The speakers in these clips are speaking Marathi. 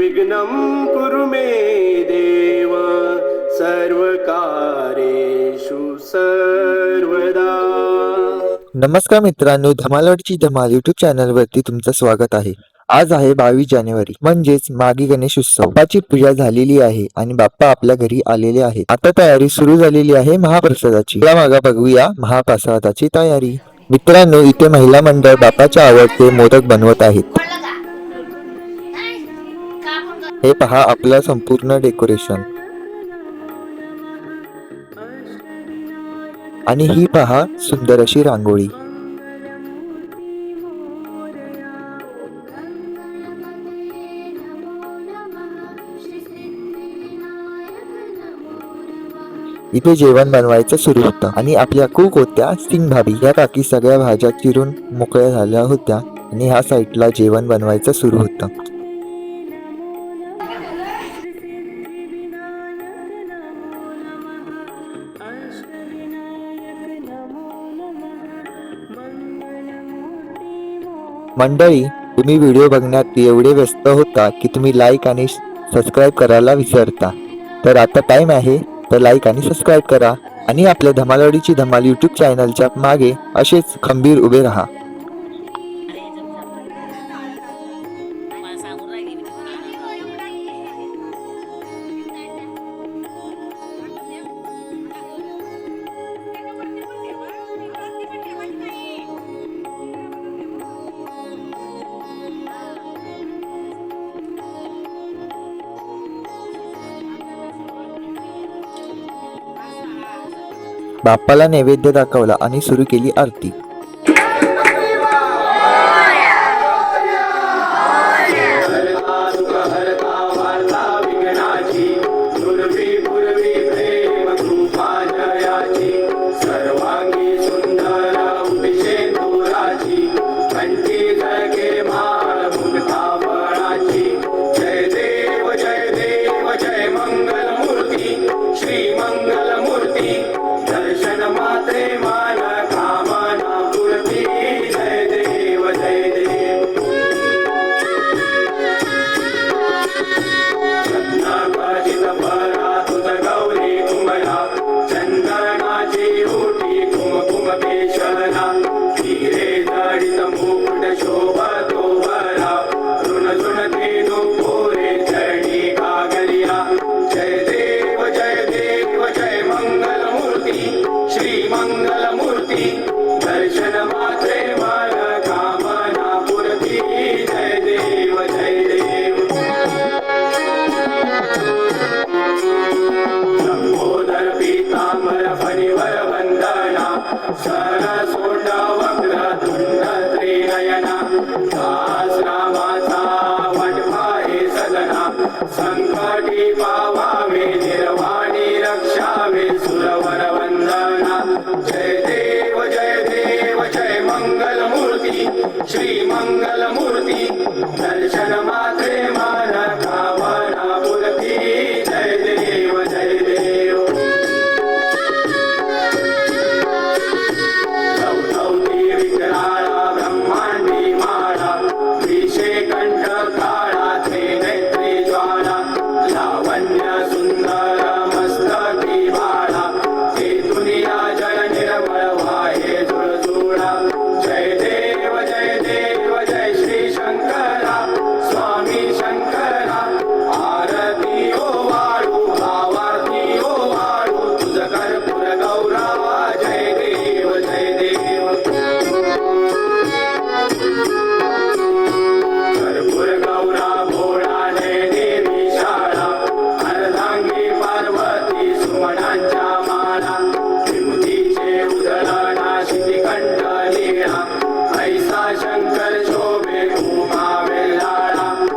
निर्विघ्नं कुरु मे देव सर्वकारेषु सर्वदा. नमस्कार मित्रांनो धमालवाडीची धमाल युट्यूब चॅनल वरती तुमचं स्वागत आहे. आज आहे बावीस जानेवारी म्हणजेच मागी गणेश उत्सव. बाप्पाची पूजा झालेली आहे आणि बाप्पा आपल्या घरी आलेले आहेत. आता तयारी सुरू झालेली आहे महाप्रसादाची. या मागा बघूया महाप्रसादाची तयारी. मित्रांनो इथे महिला मंडळ बाप्पाच्या आवडते मोदक बनवत आहेत. हे पहा आपलं संपूर्ण डेकोरेशन. आणि ही पहा सुंदर अशी रांगोळी. इथे जेवण बनवायचं सुरू होतं आणि आपल्या कुक होत्या सिंग भाभी या काकी सगळ्या भाज्या चिरून मोकळ्या झाल्या होत्या आणि ह्या साईडला जेवण बनवायचं सुरू होतं. मंडळी तुम्ही व्हिडिओ बघण्यात एवढे व्यस्त होता की तुम्ही लाईक आणि सबस्क्राईब करायला विसरता. तर आता टाईम आहे तर लाईक आणि सबस्क्राईब करा आणि आपल्या धमालवाडीची धमाल यूट्यूब चॅनलच्या मागे असेच खंबीर उभे राहा. बाप्पाला नैवेद्य दाखवला आणि सुरू केली आरती. Krishna శ్రీ మంగళము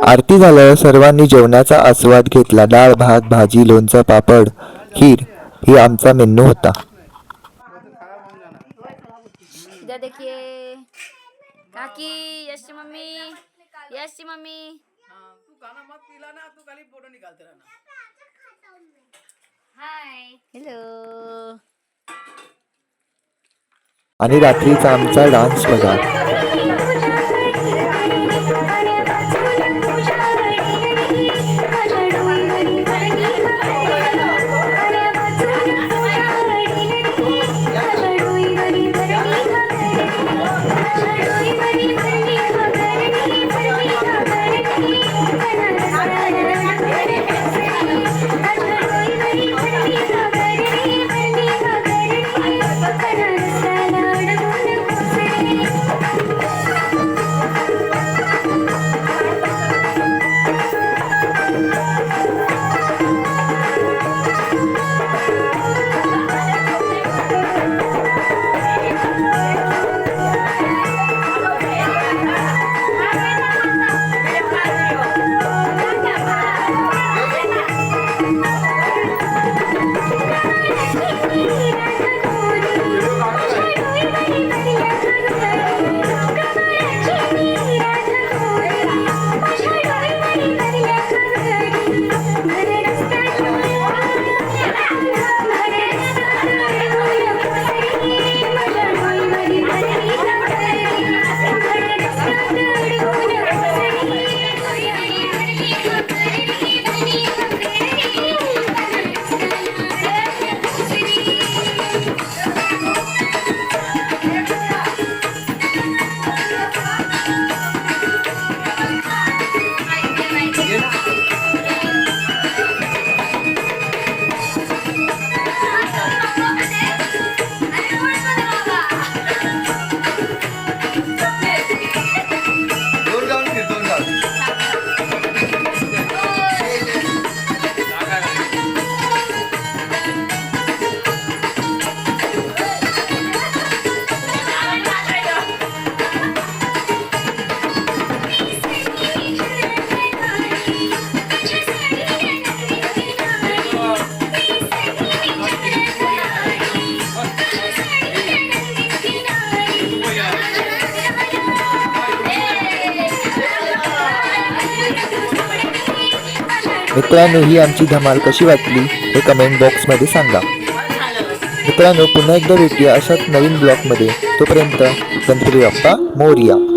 आरती झाल्यावर सर्वांनी जेवणाचा आस्वाद घेतला. डाळ भात भाजी लोणचं पापड खीर ही आमचा मेन्यू होता. इधर देखिए. काकी यश की मम्मी. यश की मम्मी. तू खाना मत पिलाना तू खाली फोटो निकालते रहना हाय हेलो आणि रात्रीचा आमचा डान्स बघा. मित्रांनो ही आमची धमाल कशी वाटली हे कमेंट बॉक्समध्ये सांगा. मित्रांनो पुन्हा एकदा भेटूया अशाच नवीन ब्लॉगमध्ये तोपर्यंत गणपती बाप्पा मोरिया.